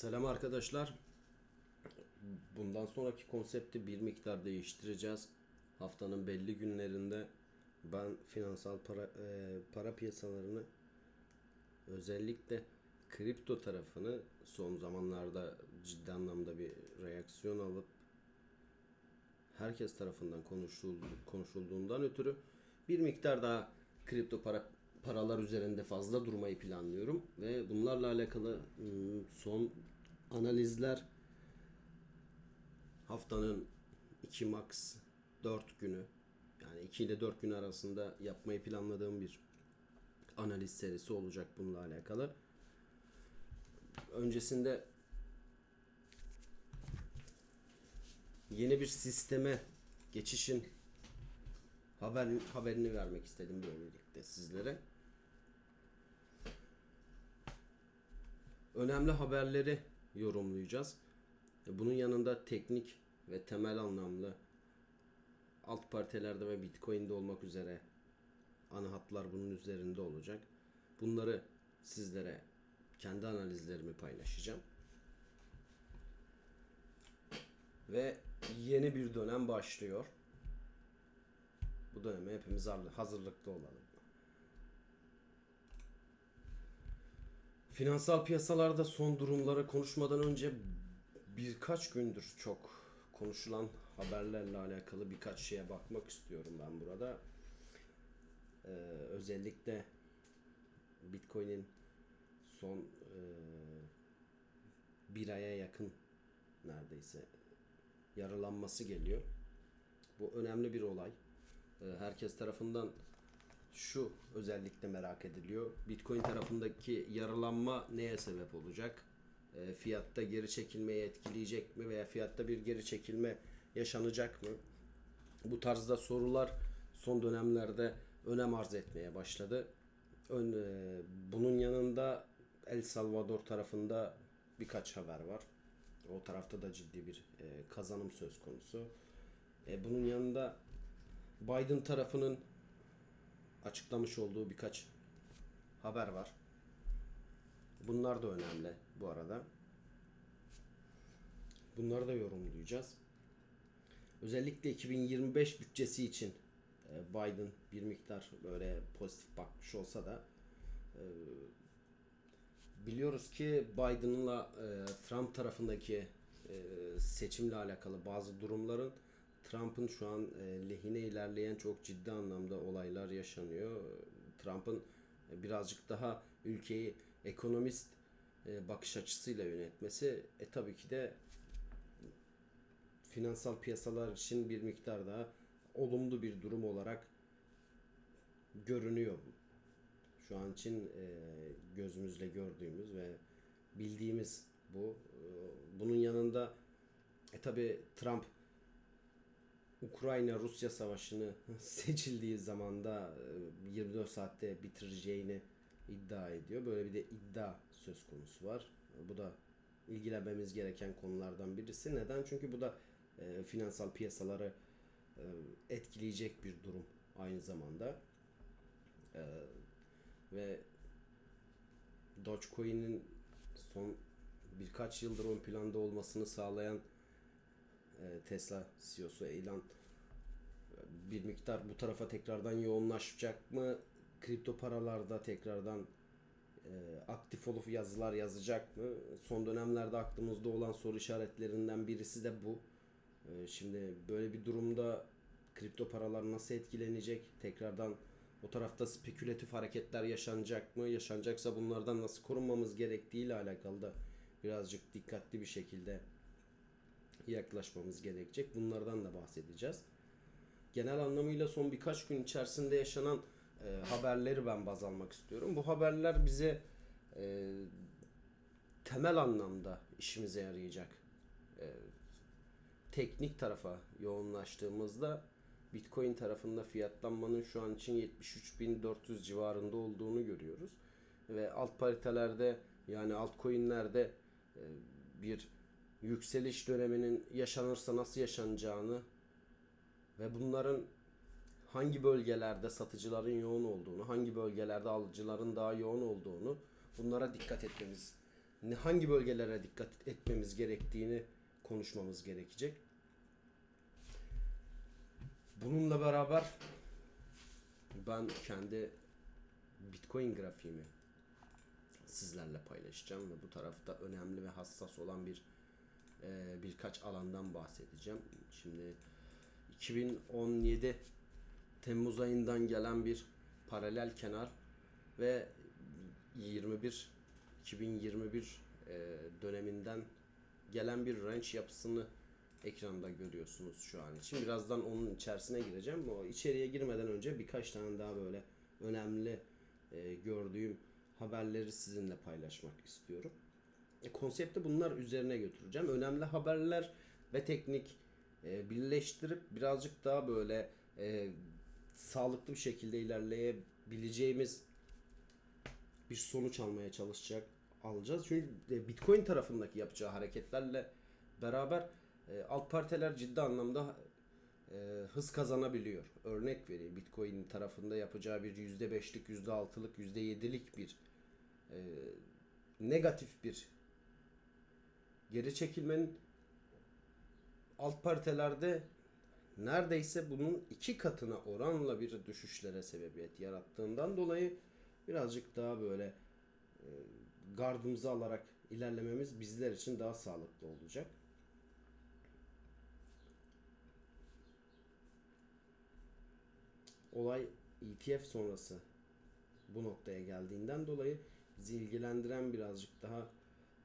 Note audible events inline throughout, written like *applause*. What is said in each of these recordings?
Selam arkadaşlar. Bundan sonraki konsepti bir miktar değiştireceğiz. Haftanın belli günlerinde ben finansal para e, para piyasalarını özellikle kripto tarafını son zamanlarda ciddi anlamda bir reaksiyon alıp herkes tarafından konuşuldu, konuşulduğundan ötürü bir miktar daha kripto para paralar üzerinde fazla durmayı planlıyorum ve bunlarla alakalı son analizler haftanın 2 max 4 günü yani 2 ile 4 gün arasında yapmayı planladığım bir analiz serisi olacak bununla alakalı. Öncesinde yeni bir sisteme geçişin haber haberini vermek istedim böylelikle sizlere. Önemli haberleri yorumlayacağız. Bunun yanında teknik ve temel anlamlı alt partilerde ve Bitcoin'de olmak üzere ana hatlar bunun üzerinde olacak. Bunları sizlere kendi analizlerimi paylaşacağım. Ve yeni bir dönem başlıyor. Bu döneme hepimiz hazırlıklı olalım. Finansal piyasalarda son durumları konuşmadan önce birkaç gündür çok konuşulan haberlerle alakalı birkaç şeye bakmak istiyorum ben burada. Ee, özellikle Bitcoin'in son e, bir aya yakın neredeyse yaralanması geliyor. Bu önemli bir olay. Ee, herkes tarafından şu özellikle merak ediliyor. Bitcoin tarafındaki yaralanma neye sebep olacak? E, fiyatta geri çekilmeyi etkileyecek mi veya fiyatta bir geri çekilme yaşanacak mı? Bu tarzda sorular son dönemlerde önem arz etmeye başladı. Ön, e, bunun yanında El Salvador tarafında birkaç haber var. O tarafta da ciddi bir e, kazanım söz konusu. E, bunun yanında Biden tarafının açıklamış olduğu birkaç haber var. Bunlar da önemli bu arada. Bunları da yorumlayacağız. Özellikle 2025 bütçesi için e, Biden bir miktar böyle pozitif bakmış olsa da e, biliyoruz ki Biden'la e, Trump tarafındaki seçimle alakalı bazı durumların Trump'ın şu an lehine ilerleyen çok ciddi anlamda olaylar yaşanıyor. Trump'ın birazcık daha ülkeyi ekonomist bakış açısıyla yönetmesi e tabii ki de finansal piyasalar için bir miktar daha olumlu bir durum olarak görünüyor. Şu an için e, gözümüzle gördüğümüz ve bildiğimiz bu. E, bunun yanında e tabi Trump Ukrayna-Rusya savaşını *laughs* seçildiği zamanda 24 saatte bitireceğini iddia ediyor. Böyle bir de iddia söz konusu var. Bu da ilgilenmemiz gereken konulardan birisi. Neden? Çünkü bu da e, finansal piyasaları e, etkileyecek bir durum aynı zamanda. E, ve Dogecoin'in son birkaç yıldır ön planda olmasını sağlayan e, Tesla CEO'su Elon e, bir miktar bu tarafa tekrardan yoğunlaşacak mı? Kripto paralarda tekrardan e, aktif olup yazılar yazacak mı? Son dönemlerde aklımızda olan soru işaretlerinden birisi de bu. E, şimdi böyle bir durumda kripto paralar nasıl etkilenecek? Tekrardan o tarafta spekülatif hareketler yaşanacak mı? Yaşanacaksa bunlardan nasıl korunmamız gerektiği ile alakalı da birazcık dikkatli bir şekilde yaklaşmamız gerekecek. Bunlardan da bahsedeceğiz. Genel anlamıyla son birkaç gün içerisinde yaşanan e, haberleri ben baz almak istiyorum. Bu haberler bize e, temel anlamda işimize yarayacak. E, teknik tarafa yoğunlaştığımızda Bitcoin tarafında fiyatlanmanın şu an için 73.400 civarında olduğunu görüyoruz. Ve alt paritelerde yani altcoin'lerde e, bir yükseliş döneminin yaşanırsa nasıl yaşanacağını ve bunların hangi bölgelerde satıcıların yoğun olduğunu, hangi bölgelerde alıcıların daha yoğun olduğunu bunlara dikkat etmemiz hangi bölgelere dikkat etmemiz gerektiğini konuşmamız gerekecek. Bununla beraber ben kendi Bitcoin grafiğimi sizlerle paylaşacağım ve bu tarafta önemli ve hassas olan bir e, birkaç alandan bahsedeceğim. Şimdi 2017 Temmuz ayından gelen bir paralel kenar ve 21 2021 e, döneminden gelen bir range yapısını ekranda görüyorsunuz şu an için. Birazdan onun içerisine gireceğim. O içeriye girmeden önce birkaç tane daha böyle önemli e, gördüğüm haberleri sizinle paylaşmak istiyorum. E, konsepti bunlar üzerine götüreceğim. Önemli haberler ve teknik e, birleştirip birazcık daha böyle e, sağlıklı bir şekilde ilerleyebileceğimiz bir sonuç almaya çalışacak alacağız. Çünkü e, Bitcoin tarafındaki yapacağı hareketlerle beraber e, alt partiler ciddi anlamda e, hız kazanabiliyor. Örnek vereyim Bitcoin tarafında yapacağı bir %5'lik, %6'lık, %7'lik bir e, negatif bir geri çekilmenin alt paritelerde neredeyse bunun iki katına oranla bir düşüşlere sebebiyet yarattığından dolayı birazcık daha böyle e, gardımızı alarak ilerlememiz bizler için daha sağlıklı olacak. Olay ETF sonrası bu noktaya geldiğinden dolayı bizi ilgilendiren birazcık daha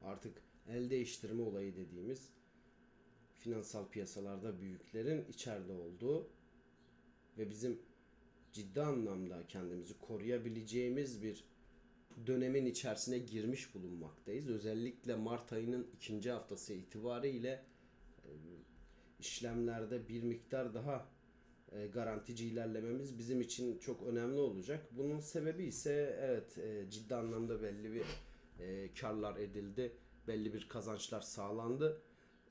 artık el değiştirme olayı dediğimiz finansal piyasalarda büyüklerin içeride olduğu ve bizim ciddi anlamda kendimizi koruyabileceğimiz bir dönemin içerisine girmiş bulunmaktayız. Özellikle Mart ayının ikinci haftası itibariyle e, işlemlerde bir miktar daha e, garantici ilerlememiz bizim için çok önemli olacak. Bunun sebebi ise evet e, ciddi anlamda belli bir karlar edildi. Belli bir kazançlar sağlandı.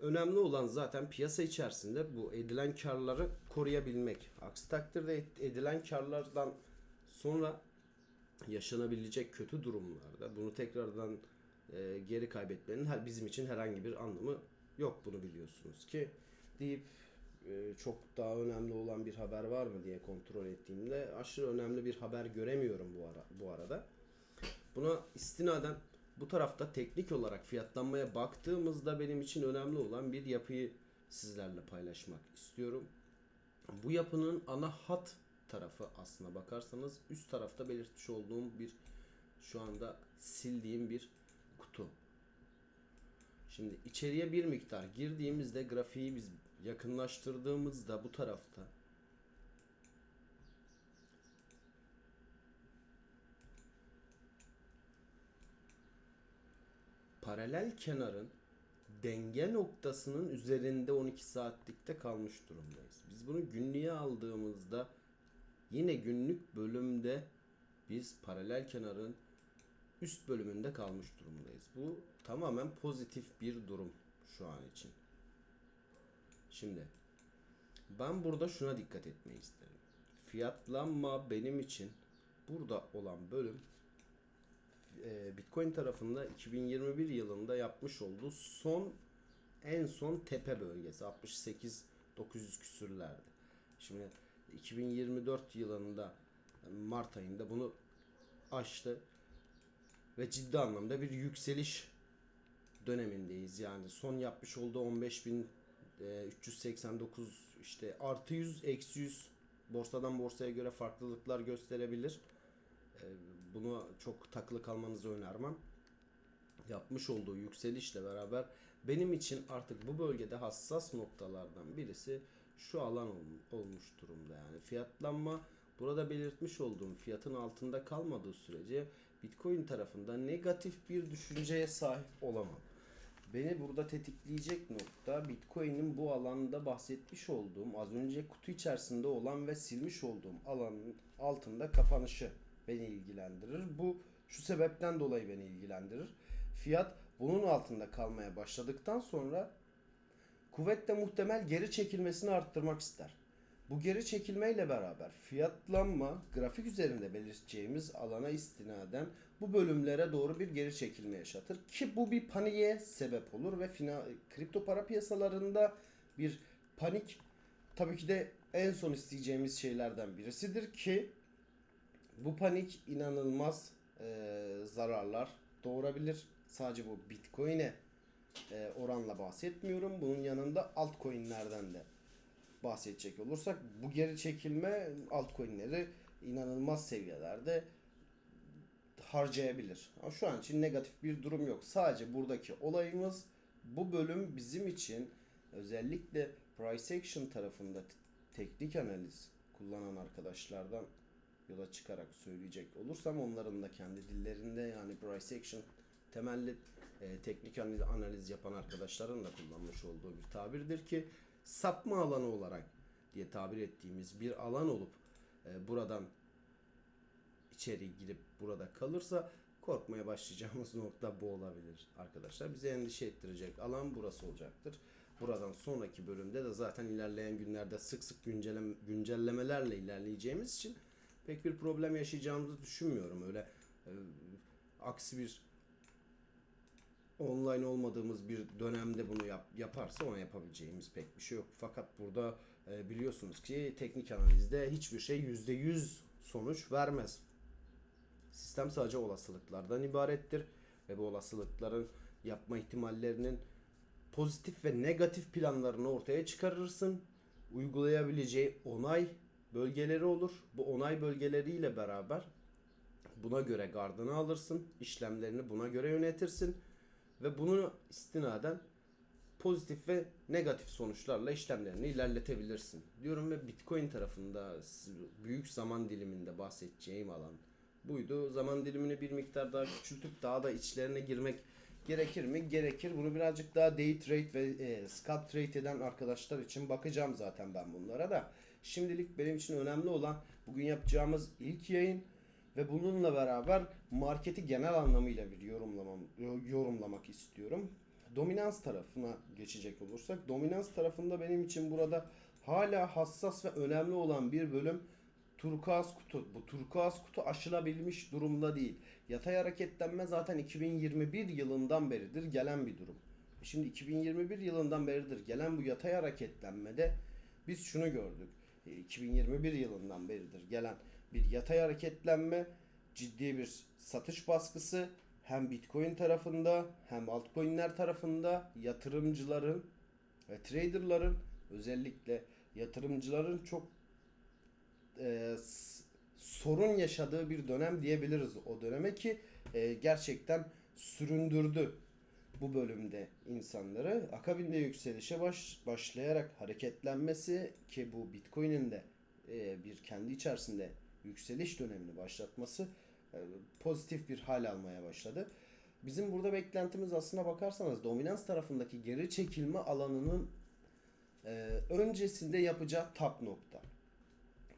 Önemli olan zaten piyasa içerisinde bu edilen karları koruyabilmek. Aksi takdirde ed- edilen karlardan sonra yaşanabilecek kötü durumlarda bunu tekrardan e, geri kaybetmenin her bizim için herhangi bir anlamı yok bunu biliyorsunuz ki deyip e, çok daha önemli olan bir haber var mı diye kontrol ettiğimde aşırı önemli bir haber göremiyorum bu ara bu arada. Buna istinaden bu tarafta teknik olarak fiyatlanmaya baktığımızda benim için önemli olan bir yapıyı sizlerle paylaşmak istiyorum. Bu yapının ana hat tarafı aslına bakarsanız üst tarafta belirtmiş olduğum bir şu anda sildiğim bir kutu. Şimdi içeriye bir miktar girdiğimizde grafiği biz yakınlaştırdığımızda bu tarafta paralel kenarın denge noktasının üzerinde 12 saatlikte kalmış durumdayız. Biz bunu günlüğe aldığımızda yine günlük bölümde biz paralel kenarın üst bölümünde kalmış durumdayız. Bu tamamen pozitif bir durum şu an için. Şimdi ben burada şuna dikkat etmeyi isterim. Fiyatlanma benim için burada olan bölüm e, Bitcoin tarafında 2021 yılında yapmış olduğu son en son tepe bölgesi 68 900 küsürlerde. Şimdi 2024 yılında Mart ayında bunu aştı ve ciddi anlamda bir yükseliş dönemindeyiz. Yani son yapmış olduğu 15.389 işte artı 100 eksi 100 borsadan borsaya göre farklılıklar gösterebilir. Bunu çok takılı kalmanızı önermem. Yapmış olduğu yükselişle beraber benim için artık bu bölgede hassas noktalardan birisi şu alan ol- olmuş durumda yani fiyatlanma burada belirtmiş olduğum fiyatın altında kalmadığı sürece Bitcoin tarafında negatif bir düşünceye sahip olamam. Beni burada tetikleyecek nokta Bitcoin'in bu alanda bahsetmiş olduğum az önce kutu içerisinde olan ve silmiş olduğum alanın altında kapanışı beni ilgilendirir. Bu şu sebepten dolayı beni ilgilendirir. Fiyat bunun altında kalmaya başladıktan sonra kuvvetle muhtemel geri çekilmesini arttırmak ister. Bu geri çekilmeyle beraber fiyatlanma grafik üzerinde belirteceğimiz alana istinaden bu bölümlere doğru bir geri çekilme yaşatır ki bu bir paniğe sebep olur ve fina, kripto para piyasalarında bir panik tabii ki de en son isteyeceğimiz şeylerden birisidir ki bu panik inanılmaz e, zararlar doğurabilir. Sadece bu Bitcoin'e e, oranla bahsetmiyorum. Bunun yanında altcoin'lerden de bahsedecek olursak bu geri çekilme altcoin'leri inanılmaz seviyelerde harcayabilir. Ama şu an için negatif bir durum yok. Sadece buradaki olayımız bu bölüm bizim için özellikle price action tarafında teknik analiz kullanan arkadaşlardan yola çıkarak söyleyecek olursam onların da kendi dillerinde yani price action temelli e, teknik analiz, yapan arkadaşların da kullanmış olduğu bir tabirdir ki sapma alanı olarak diye tabir ettiğimiz bir alan olup e, buradan içeri girip burada kalırsa korkmaya başlayacağımız *laughs* nokta bu olabilir arkadaşlar. Bize endişe ettirecek alan burası olacaktır. Buradan sonraki bölümde de zaten ilerleyen günlerde sık sık güncellem güncellemelerle ilerleyeceğimiz için pek bir problem yaşayacağımızı düşünmüyorum. Öyle e, aksi bir online olmadığımız bir dönemde bunu yap, yaparsa ona yapabileceğimiz pek bir şey yok. Fakat burada e, biliyorsunuz ki teknik analizde hiçbir şey %100 sonuç vermez. Sistem sadece olasılıklardan ibarettir ve bu olasılıkların yapma ihtimallerinin pozitif ve negatif planlarını ortaya çıkarırsın. Uygulayabileceği onay bölgeleri olur. Bu onay bölgeleriyle beraber buna göre gardını alırsın. işlemlerini buna göre yönetirsin ve bunu istinaden pozitif ve negatif sonuçlarla işlemlerini ilerletebilirsin. Diyorum ve Bitcoin tarafında büyük zaman diliminde bahsedeceğim alan buydu. Zaman dilimini bir miktar daha küçültüp daha da içlerine girmek gerekir mi? Gerekir. Bunu birazcık daha day trade ve e, scalp trade eden arkadaşlar için bakacağım zaten ben bunlara da. Şimdilik benim için önemli olan bugün yapacağımız ilk yayın ve bununla beraber marketi genel anlamıyla bir yorumlamam, yorumlamak istiyorum. Dominans tarafına geçecek olursak, dominans tarafında benim için burada hala hassas ve önemli olan bir bölüm turkuaz kutu. Bu turkuaz kutu aşılabilmiş durumda değil. Yatay hareketlenme zaten 2021 yılından beridir gelen bir durum. Şimdi 2021 yılından beridir gelen bu yatay hareketlenmede biz şunu gördük. E, 2021 yılından beridir gelen bir yatay hareketlenme, ciddi bir satış baskısı hem Bitcoin tarafında hem altcoin'ler tarafında yatırımcıların ve traderların özellikle yatırımcıların çok e, sorun yaşadığı bir dönem diyebiliriz o döneme ki e, gerçekten süründürdü bu bölümde insanları. Akabinde yükselişe baş, başlayarak hareketlenmesi ki bu Bitcoin'in de e, bir kendi içerisinde yükseliş dönemini başlatması e, pozitif bir hal almaya başladı. Bizim burada beklentimiz aslına bakarsanız dominans tarafındaki geri çekilme alanının e, öncesinde yapacağı tap nokta.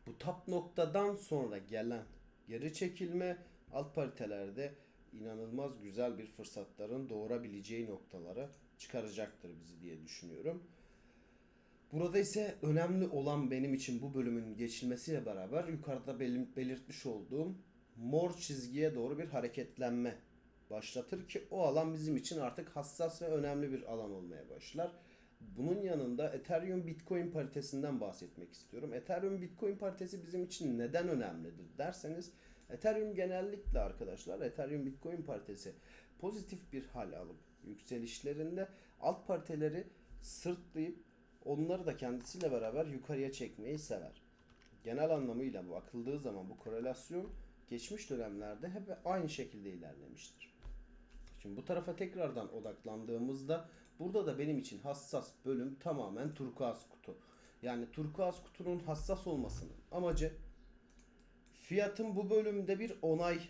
Bu tap noktadan sonra gelen geri çekilme alt paritelerde inanılmaz güzel bir fırsatların doğurabileceği noktalara çıkaracaktır bizi diye düşünüyorum. Burada ise önemli olan benim için bu bölümün geçilmesiyle beraber yukarıda belirtmiş olduğum mor çizgiye doğru bir hareketlenme başlatır ki o alan bizim için artık hassas ve önemli bir alan olmaya başlar. Bunun yanında Ethereum Bitcoin paritesinden bahsetmek istiyorum. Ethereum Bitcoin paritesi bizim için neden önemlidir derseniz Ethereum genellikle arkadaşlar Ethereum Bitcoin paritesi pozitif bir hal alıp yükselişlerinde alt pariteleri sırtlayıp onları da kendisiyle beraber yukarıya çekmeyi sever. Genel anlamıyla bakıldığı zaman bu korelasyon geçmiş dönemlerde hep aynı şekilde ilerlemiştir. Şimdi bu tarafa tekrardan odaklandığımızda burada da benim için hassas bölüm tamamen turkuaz kutu. Yani turkuaz kutunun hassas olmasının amacı fiyatın bu bölümde bir onay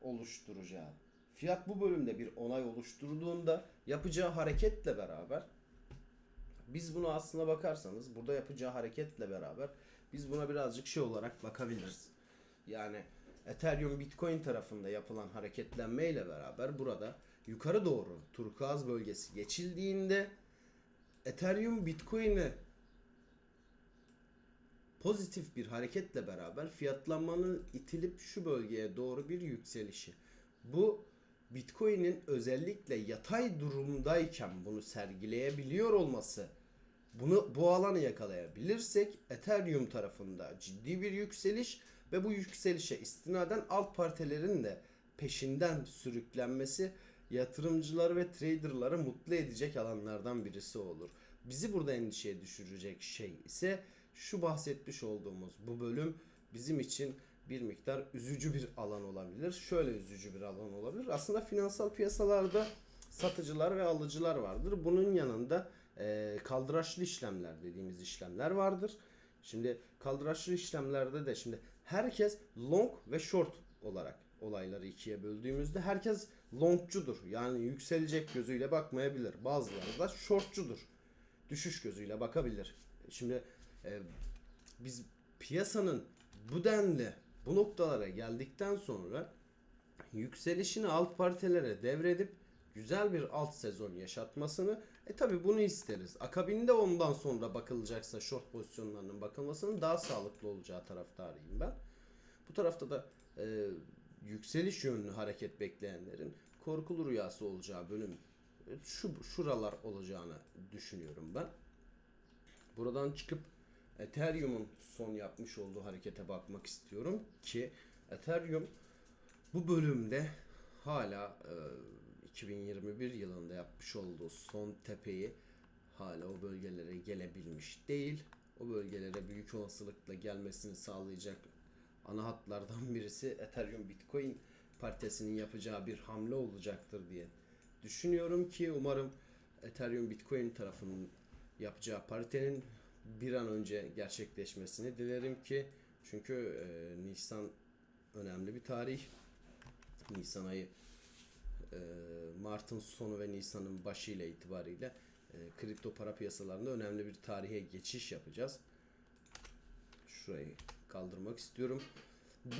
oluşturacağı. Fiyat bu bölümde bir onay oluşturduğunda yapacağı hareketle beraber biz bunu aslına bakarsanız burada yapacağı hareketle beraber biz buna birazcık şey olarak bakabiliriz. Yani Ethereum Bitcoin tarafında yapılan hareketlenme ile beraber burada yukarı doğru turkuaz bölgesi geçildiğinde Ethereum Bitcoin'e pozitif bir hareketle beraber fiyatlanmanın itilip şu bölgeye doğru bir yükselişi. Bu Bitcoin'in özellikle yatay durumdayken bunu sergileyebiliyor olması bunu bu alanı yakalayabilirsek Ethereum tarafında ciddi bir yükseliş ve bu yükselişe istinaden alt partilerin de peşinden sürüklenmesi yatırımcıları ve traderları mutlu edecek alanlardan birisi olur. Bizi burada endişeye düşürecek şey ise şu bahsetmiş olduğumuz bu bölüm bizim için bir miktar üzücü bir alan olabilir. Şöyle üzücü bir alan olabilir. Aslında finansal piyasalarda satıcılar ve alıcılar vardır. Bunun yanında e, kaldıraçlı işlemler dediğimiz işlemler vardır. Şimdi kaldıraçlı işlemlerde de şimdi herkes long ve short olarak olayları ikiye böldüğümüzde herkes longcudur. Yani yükselecek gözüyle bakmayabilir. Bazıları da shortcudur. Düşüş gözüyle bakabilir. Şimdi e, biz piyasanın bu denli bu noktalara geldikten sonra yükselişini alt partilere devredip güzel bir alt sezon yaşatmasını e tabi bunu isteriz. Akabinde ondan sonra bakılacaksa short pozisyonlarının bakılmasının daha sağlıklı olacağı taraftarıyım ben. Bu tarafta da e, yükseliş yönlü hareket bekleyenlerin korkulu rüyası olacağı bölüm e, şu şuralar olacağını düşünüyorum ben. Buradan çıkıp Ethereum'un son yapmış olduğu harekete bakmak istiyorum ki Ethereum bu bölümde hala e, 2021 yılında yapmış olduğu son tepeyi hala o bölgelere gelebilmiş değil. O bölgelere büyük olasılıkla gelmesini sağlayacak ana hatlardan birisi Ethereum Bitcoin paritesinin yapacağı bir hamle olacaktır diye düşünüyorum ki umarım Ethereum Bitcoin tarafının yapacağı paritenin bir an önce gerçekleşmesini dilerim ki çünkü e, Nisan önemli bir tarih. Nisan ayı e, Mart'ın sonu ve Nisan'ın başı ile itibariyle e, kripto para piyasalarında önemli bir tarihe geçiş yapacağız. Şurayı kaldırmak istiyorum.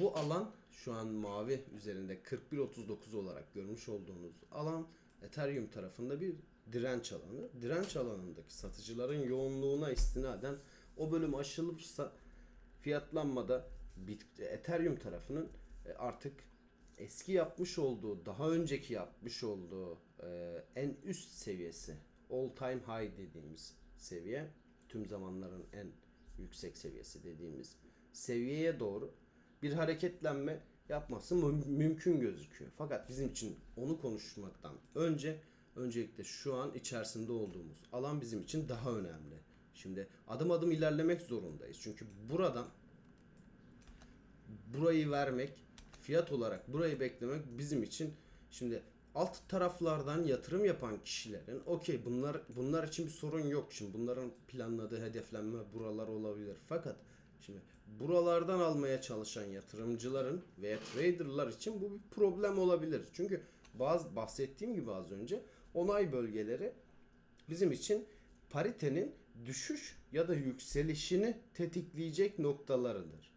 Bu alan şu an mavi üzerinde 41.39 olarak görmüş olduğunuz alan Ethereum tarafında bir direnç alanı. Direnç alanındaki satıcıların yoğunluğuna istinaden o bölüm aşılırsa fiyatlanmada Bit- Ethereum tarafının e, artık eski yapmış olduğu, daha önceki yapmış olduğu e, en üst seviyesi, all time high dediğimiz seviye, tüm zamanların en yüksek seviyesi dediğimiz seviyeye doğru bir hareketlenme yapması müm- mümkün gözüküyor. Fakat bizim için onu konuşmaktan önce öncelikle şu an içerisinde olduğumuz alan bizim için daha önemli. Şimdi adım adım ilerlemek zorundayız. Çünkü buradan burayı vermek, fiyat olarak burayı beklemek bizim için şimdi alt taraflardan yatırım yapan kişilerin okey bunlar bunlar için bir sorun yok. Şimdi bunların planladığı hedeflenme buralar olabilir. Fakat şimdi buralardan almaya çalışan yatırımcıların veya traderlar için bu bir problem olabilir. Çünkü bazı bahsettiğim gibi az önce onay bölgeleri bizim için paritenin düşüş ya da yükselişini tetikleyecek noktalarıdır.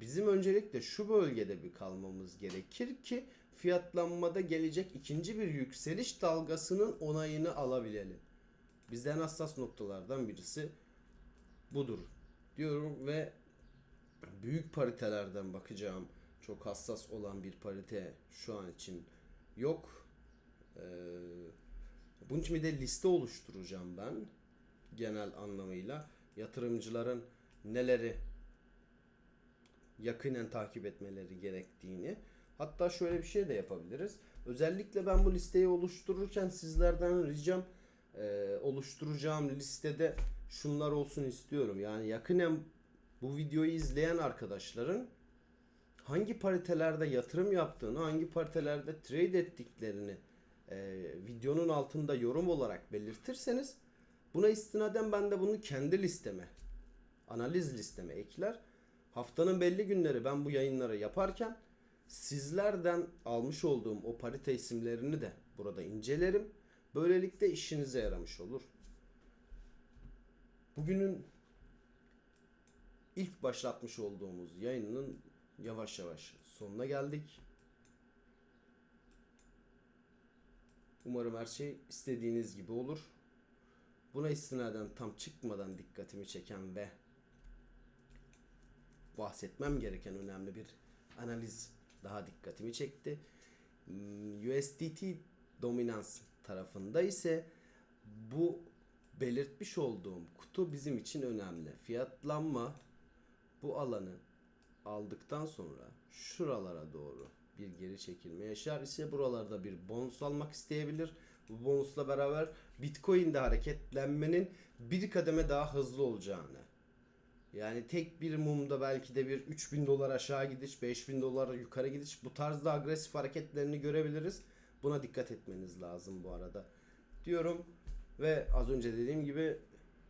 Bizim öncelikle şu bölgede bir kalmamız gerekir ki fiyatlanmada gelecek ikinci bir yükseliş dalgasının onayını alabilelim. Bizden hassas noktalardan birisi budur diyorum ve büyük paritelerden bakacağım. Çok hassas olan bir parite şu an için yok. Ee, bunun için bir de liste oluşturacağım ben genel anlamıyla. Yatırımcıların neleri yakinen takip etmeleri gerektiğini. Hatta şöyle bir şey de yapabiliriz. Özellikle ben bu listeyi oluştururken sizlerden ricam e, oluşturacağım listede şunlar olsun istiyorum. Yani yakinen bu videoyu izleyen arkadaşların hangi paritelerde yatırım yaptığını, hangi paritelerde trade ettiklerini e, videonun altında yorum olarak belirtirseniz buna istinaden ben de bunu kendi listeme, analiz listeme ekler. Haftanın belli günleri ben bu yayınları yaparken sizlerden almış olduğum o parite isimlerini de burada incelerim. Böylelikle işinize yaramış olur. Bugünün ilk başlatmış olduğumuz yayının yavaş yavaş sonuna geldik. Umarım her şey istediğiniz gibi olur. Buna istinaden tam çıkmadan dikkatimi çeken ve bahsetmem gereken önemli bir analiz daha dikkatimi çekti. Hmm, USDT dominans tarafında ise bu belirtmiş olduğum kutu bizim için önemli. Fiyatlanma bu alanı aldıktan sonra şuralara doğru bir geri çekilme yaşar ise buralarda bir bonus almak isteyebilir. Bu bonusla beraber Bitcoin'de hareketlenmenin bir kademe daha hızlı olacağını yani tek bir mumda belki de bir 3000 dolar aşağı gidiş, 5000 dolar yukarı gidiş bu tarzda agresif hareketlerini görebiliriz. Buna dikkat etmeniz lazım bu arada. Diyorum ve az önce dediğim gibi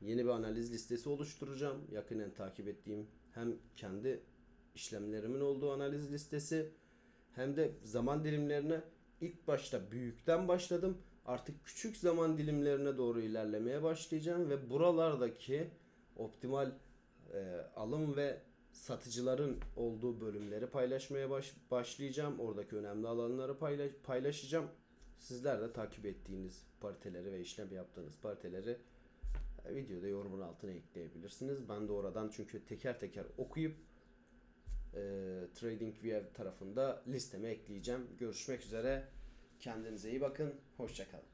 yeni bir analiz listesi oluşturacağım. Yakinen takip ettiğim hem kendi işlemlerimin olduğu analiz listesi hem de zaman dilimlerine ilk başta büyükten başladım. Artık küçük zaman dilimlerine doğru ilerlemeye başlayacağım ve buralardaki optimal e, alım ve satıcıların olduğu bölümleri paylaşmaya baş, başlayacağım. Oradaki önemli alanları paylaş, paylaşacağım. Sizler de takip ettiğiniz pariteleri ve işlem yaptığınız pariteleri e, videoda yorumun altına ekleyebilirsiniz. Ben de oradan çünkü teker teker okuyup e, TradingView tarafında listeme ekleyeceğim. Görüşmek üzere. Kendinize iyi bakın. Hoşçakalın.